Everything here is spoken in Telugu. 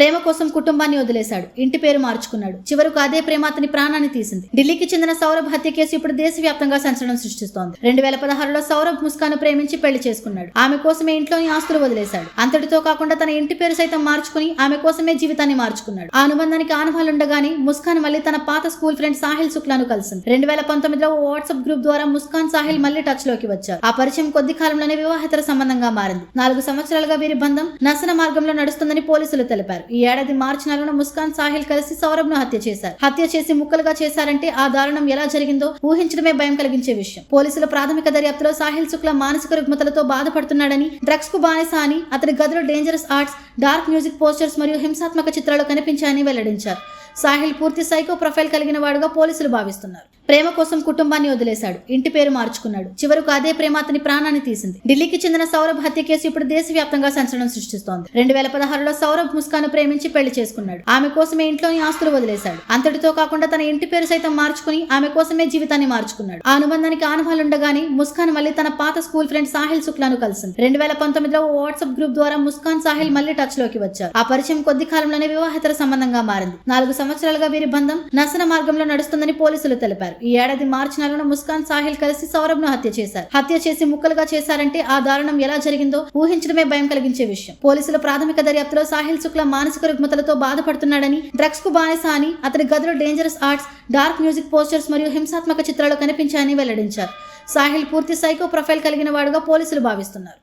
ప్రేమ కోసం కుటుంబాన్ని వదిలేశాడు. ఇంటి పేరు మార్చుకున్నాడు. చివరకు అదే ప్రేమ అతని ప్రాణాన్ని తీసింది. ఢిల్లీకి చెందిన సౌరభ్ హత్య కేసు ఇప్పుడు దేశవ్యాప్తంగా సంచలనం సృష్టిస్తోంది. రెండు వేల పదహారులో సౌరభ్ ముస్కాను ప్రేమించి పెళ్ళి చేసుకున్నాడు. ఆమె కోసమే ఇంట్లోని ఆస్తులు వదిలేశాడు. అంతటితో కాకుండా తన ఇంటి పేరు సైతం మార్చుకుని ఆమె కోసమే జీవితాన్ని మార్చుకున్నాడు. ఆ అనుబంధానికి ఆనవాలుండగానే ముస్కాన్ మళ్ళీ తన పాత స్కూల్ ఫ్రెండ్ సాహిల్ శుక్లాను కలిసింది. రెండు వేల పంతొమ్మిదిలో ఓ వాట్సాప్ గ్రూప్ ద్వారా ముస్కాన్ సాహిల్ మళ్ళీ టచ్లోకి వచ్చారు. ఆ పరిచయం కొద్ది కాలంలోనే వివాహేతర సంబంధంగా మారింది. నాలుగు సంవత్సరాలుగా వీరి బంధం నసన మార్గంలో నడుస్తుందని పోలీసులు తెలిపారు. ఈ ఏడాది మార్చి నెలలో ముస్కాన్ సాహిల్ కలిసి సౌరభ్ను హత్య చేశారు. హత్య చేసి ముక్కలుగా చేశారంటే ఆ దారుణం ఎలా జరిగిందో ఊహించడమే భయం కలిగించే విషయం. పోలీసుల ప్రాథమిక దర్యాప్తులో సాహిల్ శుక్ల మానసిక రుగ్మతలతో బాధపడుతున్నాడని డ్రగ్స్కు బానిస అని అతని గదిలో dangerous arts dark music posters మరియు హింసాత్మక చిత్రాలు కనిపించాయని వెల్లడించారు. సాహిల్ పూర్తి సైకో ప్రొఫైల్ కలిగిన వాడుగా పోలీసులు భావిస్తున్నారు. ప్రేమ కోసం కుటుంబాన్ని వదిలేశాడు. ఇంటి పేరు మార్చుకున్నాడు. చివరకు అదే ప్రేమ అతని ప్రాణాన్ని తీసింది. ఢిల్లీకి చెందిన సౌరభ్ హత్య కేసు ఇప్పుడు దేశవ్యాప్తంగా సంచలనం సృష్టిస్తోంది. రెండు వేల పదహారులో సౌరభ్ ముస్కాను ప్రేమించి పెళ్ళి చేసుకున్నాడు. ఆమె కోసమే ఇంట్లోని ఆస్తులు వదిలేశాడు. అంతటితో కాకుండా తన ఇంటి పేరు సైతం మార్చుకుని ఆమె కోసమే జీవితాన్ని మార్చుకున్నాడు. ఆ అనుబంధానికి ఆనవాలుండగానే ముస్కాన్ మళ్ళీ తన పాత స్కూల్ ఫ్రెండ్ సాహిల్ శుక్లాను కలిసింది. రెండు వేల పంతొమ్మిదిలో ఓ వాట్సాప్ గ్రూప్ ద్వారా ముస్కాన్ సాహిల్ మళ్ళీ టచ్లోకి వచ్చారు. ఆ పరిచయం కొద్ది కాలంలోనే వివాహేతర సంబంధంగా మారింది. నాలుగు సంవత్సరాలుగా వీరి బంధం నశన మార్గంలో నడుస్తుందని పోలీసులు తెలిపారు. ఈ ఏడాది మార్చి నెలలో ముస్కాన్ సాహిల్ కలిసి సౌరభ్ను హత్య చేశారు. హత్య చేసి ముక్కలుగా చేశారంటే ఆ దారుణం ఎలా జరిగిందో ఊహించడమే భయం కలిగించే విషయం. పోలీసుల ప్రాథమిక దర్యాప్తులో సాహిల్ శుక్ల మానసిక రుగ్మతలతో బాధపడుతున్నాడని డ్రగ్స్కు బానిస అని అతని గదిలో dangerous arts dark music posters మరియు హింసాత్మక చిత్రాలు కనిపించాయని వెల్లడించారు. సాహిల్ పూర్తి సైకో ప్రొఫైల్ కలిగిన వాడుగా పోలీసులు భావిస్తున్నారు.